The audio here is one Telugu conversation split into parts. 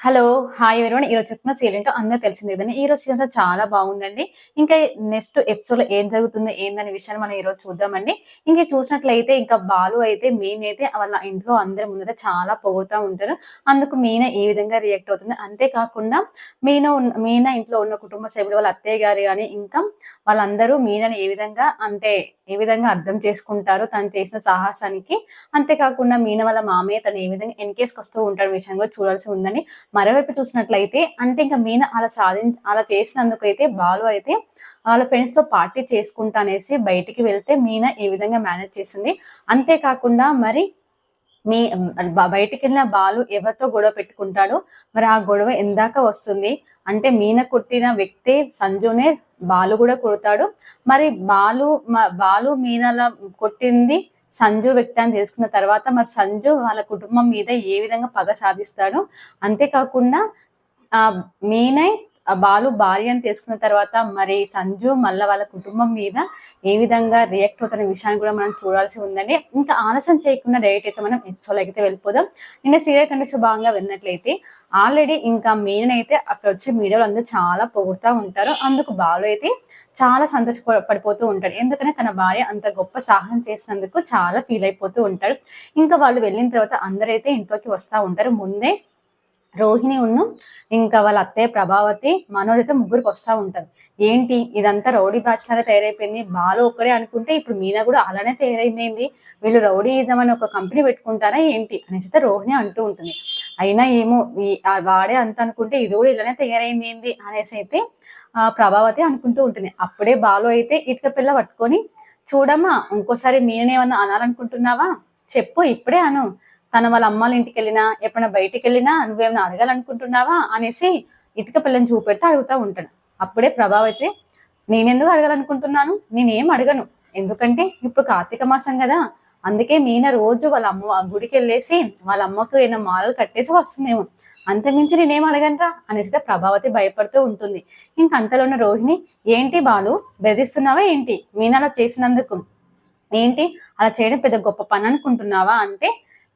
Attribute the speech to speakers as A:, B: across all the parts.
A: హలో హాయ్ ఎవరివన్ ఈరోజు చెప్పిన సీరియల్ ఏంటో అందరూ తెలిసింది కదండి. ఈ రోజు సీరియల్ చాలా బాగుందండి. ఇంకా నెక్స్ట్ ఎపిసోడ్లో ఏం జరుగుతుందో ఏందనే విషయాన్ని మనం ఈరోజు చూద్దామండి. ఇంకా చూసినట్లయితే ఇంకా బాలు అయితే మీన్ అయితే వాళ్ళ ఇంట్లో అందరి ముందర చాలా పొగుడుతూ ఉంటారు. అందుకు మీన ఏ విధంగా రియాక్ట్ అవుతుంది? అంతేకాకుండా మీన మీన ఇంట్లో ఉన్న కుటుంబ సభ్యులు వాళ్ళ అత్తయ్య గారు కానీ ఇంకా వాళ్ళందరూ మీనని ఏ విధంగా అంటే ఏ విధంగా అర్థం చేసుకుంటారు తను చేసిన సాహసానికి అంతేకాకుండా మీన వాళ్ళ మామయ్య తను ఏ విధంగా ఎన్కేస్కి వస్తూ ఉంటాడు విషయం కూడా చూడాల్సి ఉందని మరోవైపు చూసినట్లయితే అంటే ఇంకా మీన అలా సాధి అలా చేసినందుకు అయితే బాలు అయితే వాళ్ళ ఫ్రెండ్స్తో పార్టీ చేసుకుంటానేసి బయటికి వెళ్తే మీన ఈ విధంగా మేనేజ్ చేసింది. అంతేకాకుండా మరి మీ బయటికి వెళ్ళిన బాలు ఎవరితో గొడవ పెట్టుకుంటాడో? మరి ఆ గొడవ ఎందాక వస్తుంది. అంటే మీన కొట్టిన వ్యక్తి సంజునే బాలు కూడా కొడతాడు. మరి బాలు మ- బాలు మీనల కొట్టింది సంజు వ్యక్తి అని తెలుసుకున్న తర్వాత మరి సంజు వాళ్ళ కుటుంబం మీద ఏ విధంగా పగ సాధిస్తాడు? అంతేకాకుండా ఆ మీనై బాలు భార్య అని తెలుసుకున్న తర్వాత మరి సంజు మళ్ళీ వాళ్ళ కుటుంబం మీద ఏ విధంగా రియాక్ట్ అవుతున్న విషయాన్ని కూడా మనం చూడాల్సి ఉందండి. ఇంకా ఆలస్యం చేయకుండా డైరెక్ట్ అయితే మనం ఎపిసోడ్ అయితే వెళ్ళిపోదాం. నిన్న సీరియల్ కండిషన్ భాగంగా విన్నట్లయితే ఆల్రెడీ ఇంకా మీన్ అయితే అక్కడ వచ్చి మీడియాలో అందరూ చాలా పొగుడుతూ ఉంటారు. అందుకు బాలు అయితే చాలా సంతోషపడిపోతూ ఉంటాడు. ఎందుకంటే తన భార్య అంత గొప్ప సాహసం చేసినందుకు చాలా ఫీల్ అయిపోతూ ఉంటాడు. ఇంకా వాళ్ళు వెళ్ళిన తర్వాత అందరైతే ఇంట్లోకి వస్తూ ఉంటారు. ముందే రోహిణి ఉన్ను ఇంకా వాళ్ళ అత్తయ్య ప్రభావతి మనోజ్ అయితే ముగ్గురికి వస్తూ ఉంటారు ఏంటి? ఇదంతా రౌడీ బ్యాచ్ లాగా తయారైపోయింది. బాలు ఒక్కడే అనుకుంటే ఇప్పుడు మీనా కూడా అలానే తయారైంది వీళ్ళు రౌడీయిజం అని ఒక కంపెనీ పెట్టుకుంటారా ఏంటి? అనేసి అయితే రోహిణి అంటూ ఉంటుంది. అయినా ఏమో వాడే అంత అనుకుంటే ఇది కూడా ఇలానే తయారైంది ఏంది అనేసి అయితే ఆ ప్రభావతి అనుకుంటూ ఉంటుంది. అప్పుడే బాలు అయితే ఇటుక పిల్ల పట్టుకొని చూడమ్మా ఇంకోసారి మీనేమన్నా అనాలనుకుంటున్నావా? చెప్పు ఇప్పుడే అను. తన వాళ్ళ అమ్మాల ఇంటికి వెళ్ళినా ఎప్పుడైనా బయటికి వెళ్ళినా నువ్వేమైనా అడగాలనుకుంటున్నావా అనేసి ఇటుక పిల్లని చూపెడితే అడుగుతూ ఉంటాడు. అప్పుడే ప్రభావ అయితే నేనెందుకు అడగాలనుకుంటున్నాను? నేనేం అడగను. ఎందుకంటే ఇప్పుడు కార్తీక మాసం కదా. అందుకే మీన రోజు వాళ్ళ అమ్మ గుడికి వెళ్ళేసి వాళ్ళ అమ్మకు ఏమైనా మాలలు కట్టేసి వస్తుందేమో అంతకుమించి నేనేం అడగనరా? అనేసి ప్రభావతి భయపడుతూ ఉంటుంది. ఇంక అంతలో ఉన్న రోహిణి ఏంటి బాలు బెదిస్తున్నావా ఏంటి? మీన అలా చేసినందుకు. ఏంటి? అలా చేయడం పెద్ద గొప్ప పని అనుకుంటున్నావా? అంటే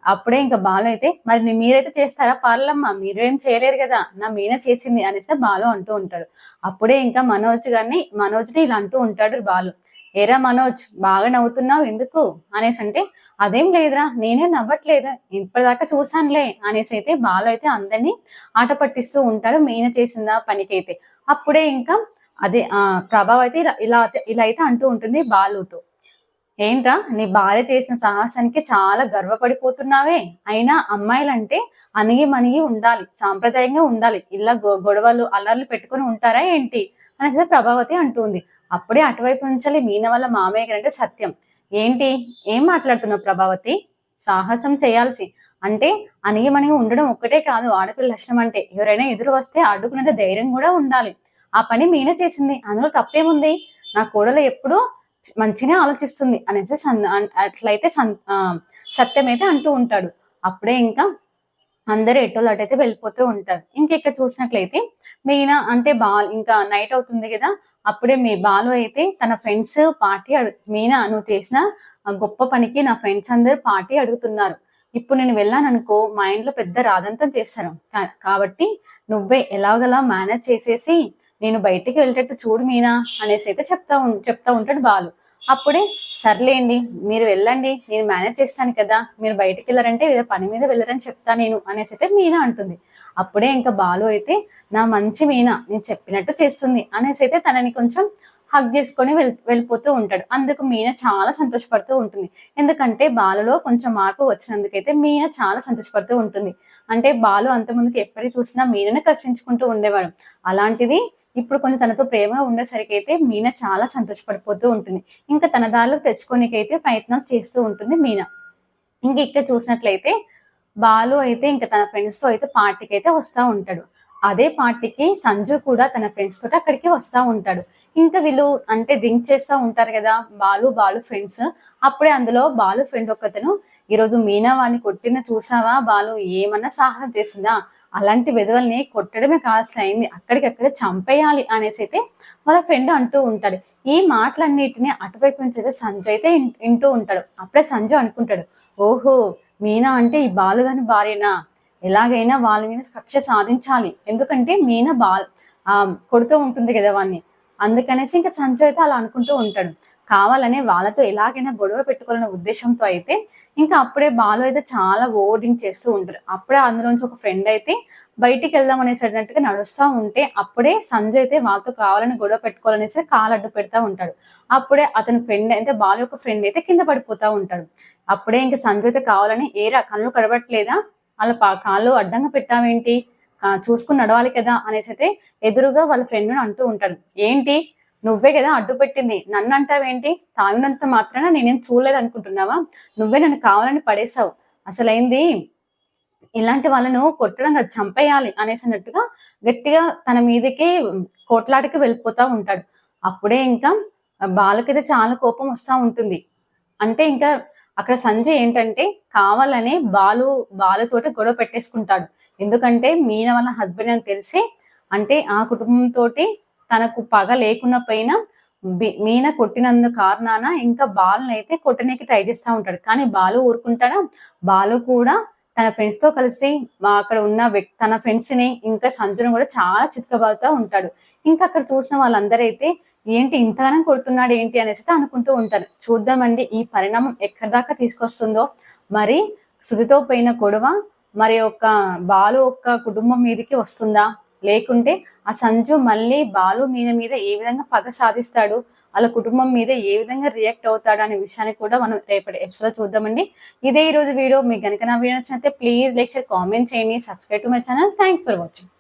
A: అప్పుడే ఇంకా బాలు అయితే మరి మీరైతే చేస్తారా? పార్లమ్మ మీరేం చేయలేరు కదా నా మీన చేసింది అనేసి బాలు అంటూ ఉంటాడు. అప్పుడే ఇంకా మనోజ్ గారిని మనోజ్ని ఇలా అంటూ ఉంటాడు బాలు. ఏరా మనోజ్ బాగా నవ్వుతున్నావు ఎందుకు? అనేసి అంటే అదేం లేదురా నేనే నవ్వట్లేదు ఇప్పటిదాకా చూసానులే అనేసి అయితే బాలు అయితే అందరినీ ఆట పట్టిస్తూ ఉంటారు మీన చేసిందా పనికైతే. అప్పుడే ఇంకా అదే ఆ ప్రభావ్ అయితే ఇలా ఇలా ఇలా అయితే అంటూ ఉంటుంది బాలుతో. ఏంట్రా నీ భార్య చేసిన సాహసానికి చాలా గర్వపడిపోతున్నావే. అయినా అమ్మాయిలంటే అణిగి మణిగి ఉండాలి సాంప్రదాయంగా ఉండాలి. ఇలా గొ- గొడవలు అల్లర్లు పెట్టుకొని ఉంటారా ఏంటి? అనేసి ప్రభావతి అంటుంది. అప్పుడే అటువైపు నుంచి మీన వల్ల మామయ్య గారు అంటే సత్యం. ఏంటి? ఏం మాట్లాడుతున్నావు ప్రభావతి? సాహసం చేయాల్సి. అంటే అణిగి మణిగి ఉండడం ఒక్కటే కాదు ఆడపిల్ల లక్షణం అంటే. ఎవరైనా ఎదురు వస్తే అడ్డుకునేంత ధైర్యం కూడా ఉండాలి. ఆ పని మీన చేసింది. అందులో తప్పేముంది? నా కోడలు ఎప్పుడూ మంచిగా ఆలోచిస్తుంది అనేసి సన్ అన్- అట్లయితే సన్ సత్యం అయితే అంటూ ఉంటాడు. అప్పుడే ఇంకా అందరు ఎటోళ్ళు అటైతే వెళ్ళిపోతూ ఉంటారు. ఇంకా ఇక్కడ చూసినట్లయితే మీనా అంటే బాల్ ఇంకా నైట్ అవుతుంది కదా అప్పుడే మీ బాలు అయితే తన ఫ్రెండ్స్ పార్టీ అడు మీనా నువ్వు చేసిన గొప్ప పనికి నా ఫ్రెండ్స్ అందరు పార్టీ అడుగుతున్నారు. ఇప్పుడు నేను వెళ్ళాను అనుకో మా ఇంట్లో పెద్ద రాదంతం చేస్తాను కా- కాబట్టి నువ్వే ఎలాగలా మేనేజ్ చేసేసి నేను బయటికి వెళ్ళేటట్టు చూడు మీనా అనేసి అయితే చెప్తా చెప్తా ఉంటాడు బాలు. అప్పుడే సర్లేండి మీరు వెళ్ళండి నేను మేనేజ్ చేస్తాను కదా మీరు బయటికి వెళ్ళారంటే ఏదో పని మీద వెళ్ళరని చెప్తా నేను అనేసి అయితే మీనా అంటుంది. అప్పుడే ఇంకా బాలు అయితే నా మంచి మీనా నేను చెప్పినట్టు చేస్తుంది అనేసి అయితే తనని కొంచెం హగ్ చేసుకొని వెళ్ వెళ్ళిపోతూ ఉంటాడు. అందుకు మీన చాలా సంతోషపడుతూ ఉంటుంది. ఎందుకంటే బాలులో కొంచెం మార్పు వచ్చినందుకైతే మీన చాలా సంతోషపడుతూ ఉంటుంది. అంటే బాలు అంత ముందుకు ఎప్పటికి చూసినా మీనని కష్టించుకుంటూ ఉండేవాడు. అలాంటిది ఇప్పుడు కొంచెం తనతో ప్రేమగా ఉండేసరికి అయితే మీన చాలా సంతోషపడిపోతూ ఉంటుంది. ఇంకా తన దారిలో తెచ్చుకోనికైతే ప్రయత్నాలు చేస్తూ ఉంటుంది మీన. ఇంక ఇక్కడ చూసినట్లయితే బాలు అయితే ఇంకా తన ఫ్రెండ్స్తో అయితే పార్టీకి అయితే వస్తూ ఉంటాడు. అదే పార్టీకి సంజు కూడా తన ఫ్రెండ్స్ తోటి అక్కడికి వస్తూ ఉంటాడు. ఇంకా వీళ్ళు అంటే డ్రింక్ చేస్తూ ఉంటారు కదా బాలు బాలు ఫ్రెండ్స్ అప్పుడే అందులో బాలు ఫ్రెండ్ ఒకతను ఈరోజు మీనా వాడిని కొట్టిన చూసావా బాలు? ఏమన్నా సాహసం చేసిందా? అలాంటి విధవల్ని కొట్టడమే కావాల్సిన అయింది. అక్కడికక్కడే చంపేయాలి అనేసి అయితే వాళ్ళ ఫ్రెండ్ అంటూ ఉంటాడు. ఈ మాటలన్నిటిని అటువైపు నుంచి అయితే సంజు అయితే వింటూ ఉంటాడు. అప్పుడే సంజు అనుకుంటాడు ఓహో మీనా అంటే ఈ బాలుగాని భార్యనా? ఎలాగైనా వాళ్ళ మీద కక్ష సాధించాలి. ఎందుకంటే మీనా బాల్ ఆ, కొడుతూ ఉంటుంది కదా వాడిని అందుకనేసి ఇంకా సంజయ్ అయితే అలా అనుకుంటూ ఉంటాడు. కావాలనే వాళ్ళతో ఎలాగైనా గొడవ పెట్టుకోవాలనే ఉద్దేశంతో అయితే ఇంకా అప్పుడే బాలు అయితే చాలా ఓడింగ్ చేస్తూ ఉంటారు. అప్పుడే అందులోంచి ఒక ఫ్రెండ్ అయితే బయటికి వెళ్దాం అనేసినట్టుగా నడుస్తూ ఉంటే అప్పుడే సంజు అయితే వాళ్ళతో కావాలని గొడవ పెట్టుకోవాలనేసి కాలు అడ్డు పెడతా ఉంటాడు. అప్పుడే అతని ఫ్రెండ్ అయితే బాలు యొక్క ఫ్రెండ్ అయితే కింద పడిపోతా ఉంటాడు. అప్పుడే ఇంకా సంజు అయితే కావాలని ఏరా కళ్ళు కడబట్లేదా వాళ్ళ పా కాళ్ళు అడ్డంగా పెట్టావేంటి? చూసుకుని నడవాలి కదా అనేసి అయితే ఎదురుగా వాళ్ళ ఫ్రెండ్ని అంటూ ఉంటాడు. ఏంటి? నువ్వే కదా అడ్డు పెట్టింది. నన్ను అంటావేంటి? తాగినంత మాత్రాన నేనేం చూడలేదు అనుకుంటున్నావా నువ్వే నన్ను కావాలని పడేశావు. అసలైంది ఇలాంటి వాళ్ళను కొట్టడం చంపేయాలి అనేసినట్టుగా గట్టిగా తన మీదకి కోట్లాటికి వెళ్ళిపోతా ఉంటాడు. అప్పుడే ఇంకా బాలకైతే చాలా కోపం వస్తూ ఉంటుంది. అంటే ఇంకా అక్కడ సంజయ్ ఏంటంటే కావాలనే బాలు బాలుతోటి గొడవ పెట్టేసుకుంటాడు. ఎందుకంటే మీన వాళ్ళ హస్బెండ్ అని తెలిసి అంటే ఆ కుటుంబంతో తనకు పగ లేకున్నా పైన మీన కొట్టినందు కారణాన ఇంకా బాలుని అయితే కొట్టడానికి ట్రై చేస్తూ ఉంటాడు. కానీ బాలు ఊరుకుంటాడా? బాలు కూడా తన ఫ్రెండ్స్తో కలిసి మా అక్కడ ఉన్న వ్యక్తి తన ఫ్రెండ్స్ని ఇంకా సంజును కూడా చాలా చితకబాదుతూ ఉంటాడు. ఇంకా అక్కడ చూసిన వాళ్ళందరూ అయితే ఏంటి ఇంతగానం కొడుతున్నాడు ఏంటి? అనేసి అనుకుంటూ ఉంటారు. చూద్దామండి ఈ పరిణామం ఎక్కడి దాకా తీసుకొస్తుందో. మరి శృతితో పోయిన గొడవ మరి ఒక బాలు ఒక్క కుటుంబం మీదకి వస్తుందా? లేకుంటే ఆ సంజు మళ్ళీ బాలు మీద మీద ఏ విధంగా పగ సాధిస్తాడు వాళ్ళ కుటుంబం మీద ఏ విధంగా రియాక్ట్ అవుతాడు అనే విషయాన్ని కూడా మనం రేపటి ఎపిసోడ్ చూద్దామండి. ఇదే ఈ రోజు వీడియో. మీకు కనుక నా వీడియో నచ్చినట్లయితే ప్లీజ్ లెక్చర్ కామెంట్ చేయండి. Subscribe to my channel thank for watching